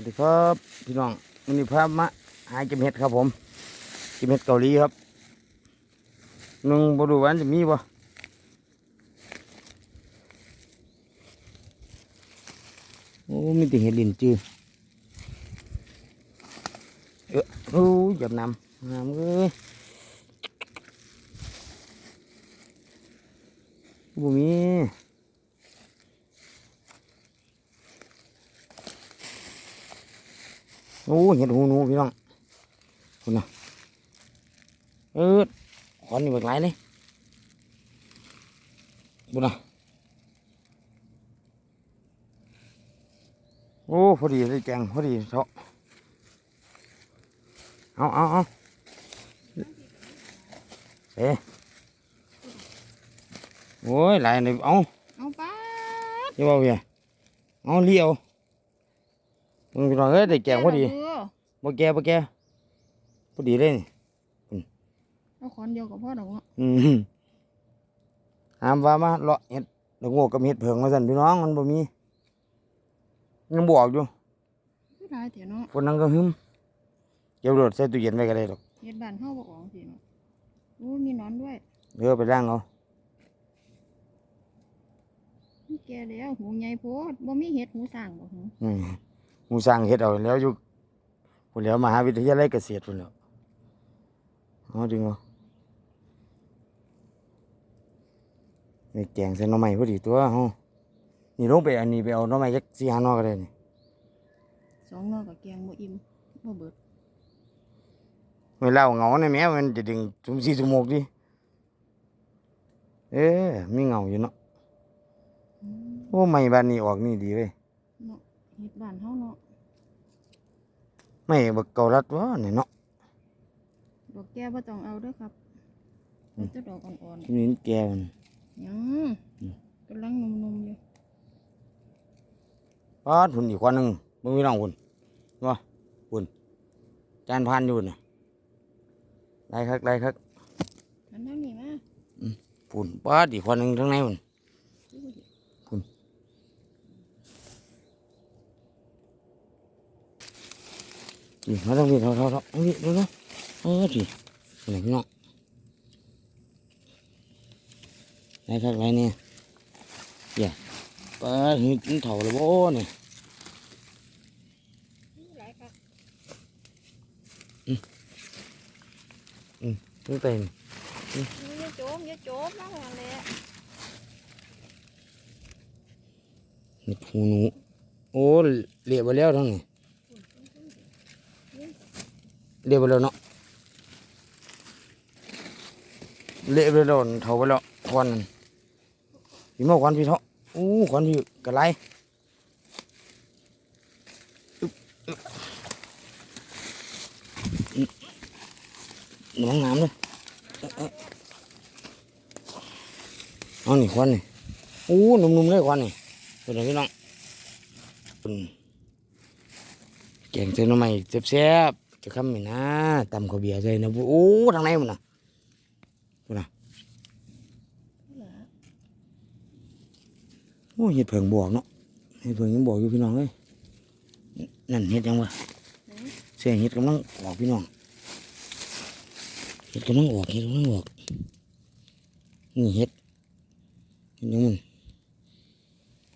วัสดีครับพี่น้องวันนี้พามาหาเก็บเห็ดครับผมเก็บเห็ดเกาหลีครับนึ่งบดูวันจะมีบ่โอ้มีแต่เห็ดลินจือเออโอ้ยหยับน้ำน้ำเลยบ่มี โอ้เห็ดหูหนูพี่น้องคุณนะเออขอนนี่เบิกไหลเลยบุญนะโอ้พอดีเลยแกงพอดีเถาะเอาเอาเอาเอ๊ะโอ้ยไหลายเลยเอาเอาป้าดเดี๋ยวเอาเวียเอาเลี้ยว มึงพี่น้องเอ้ยได้แกงพอดีเอบ่แก่บ่แก่พอดีเลยนี่เอาขอนเดียวกับพ่อดอกเนาะอืมหามว่ามาเลาะเห็ดดอกโงกกับเห็ดเผิงมาสั่นพี่น้องมันบ่มียังบออกอยู่คือหลายเถอะเนาะฝนนั่งก็หึมเก็บรถใส่ตู้เย็นไว้ก็ได้ดอกเฮ็ดบ้านเฮาบ่ออกสิเนาะโอ้ยมีหนอนด้วยเดี๋ยวไปล้างเอามีแก่แล้วหูใหญ่โพดบ่มีเห็ดหูสร้างบ่หูอืมห มูสร้างเฮ็ดเอาแล้วอยู่พุ่นแล้วมหาวิทยาลัยเกษตรพุ่นแล้วเอาดึงเอานี่แกงใส่หน่อไม้พอดีตัวเฮานี่ลงไปอันนี้ไปเอาหน่อไม้จักสี่ห้าหน่อก็ได้นี่สองหนอกับแกงบ่อิ่มบ่เบิดเวลาเหงาเนี่ยแม่มันจะดึงทุ่มสี่ทุ่มหกดิเอ๊ะมีเหงาอยู่เนาะอืมโอ้ไม่บ้านนี้ออกนี่ดีเว้ย เนาะเฮ็ดบ้านเฮาเนาะไม่บักเกาลัดวะเนี่ยเนาะดอกแก้บ่ต้องเอาเด้อครับเอาแต่ดอกอ่อนที่นี่แกมันๆยังกำลังหนุ่มๆอยู่ปาดหุ่นอีกคนหนึ่งมึงไม่ต้องหุ่นวะหุ่นจานพันอยู่น่ะไรครับไรครับอันนั้นนี่มาหุ่นปาดอีกคนหนึ่งทั้งในหุ่น นี่มาต้องมีเท่าเท่าเท่าเอาดิดูดูเออดิไหนพี่น้องไรครับไรเนี่ยเดี๋ยวปาดหินเถาเลยโว้เนี่ยหลายครับนี่เป็นอย่าโจมย่าโจมมาหั่นแหละเห็ดหูหนูโอ้เละไปแล้วทั้งนี้ เละไปแล้วเนาะเละไปแล้วเท่าไปแล้วควันนั่นพี่มาควันพี่เถาะโอ้ควันพี่กระไรน้องน้ำเลยเอ๊ะเอ๊ะเอานี่ควันนี่โอ้นุ่มๆเลยควันนี่เป็นไงพี่น้องอืมแกงเส้นหน่อไม้แซ่บๆ จะคำไหมนะตำข้าวเบียร์ใส่นะโอ้ทางไหนมันน่ะพุ่นน่ะโอ้เห็ดเผิงบวกเนาะเห็ดเผิงยังบวกอยู่พี่น้องเอ้ยนั่นเห็ดยังวะเสียงเห็ดกำลังออกพี่น้องเห็ดกำลังออกเห็ดกำลังออกนี่เห็ดเห็ดยังมัน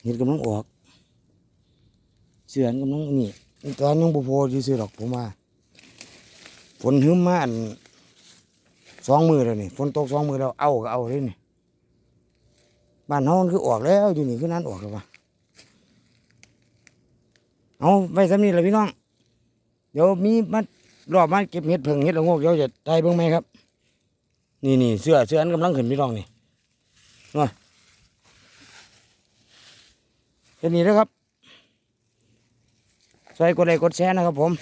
เห็ดกำลังออกเสือนกำลังนี่ตอนยังบ่พอที่ซื้อดอกผมว่า ฝนหึมมาอันสองมือแล้วนี่ฝนตกสองมือแล้วเอาก็เอาเลยนี่บ้านเฮามันคือออกแล้วอยู่นี่คือนั้นออกแล้ววะเอาไว้สำนี้แหละพี่น้อง เดี๋ยวมีมารอบมาเก็บเห็ดเพิ่งเห็ดละงกเดี๋ยวจะได้เบิ่งไหมครับ นี่นี่เสื้อเสื้ออันกำลังขึ้นพี่น้องนี่เนาะแค่นี้นะครับใส่กดไลค์กดแชร์นะครับผม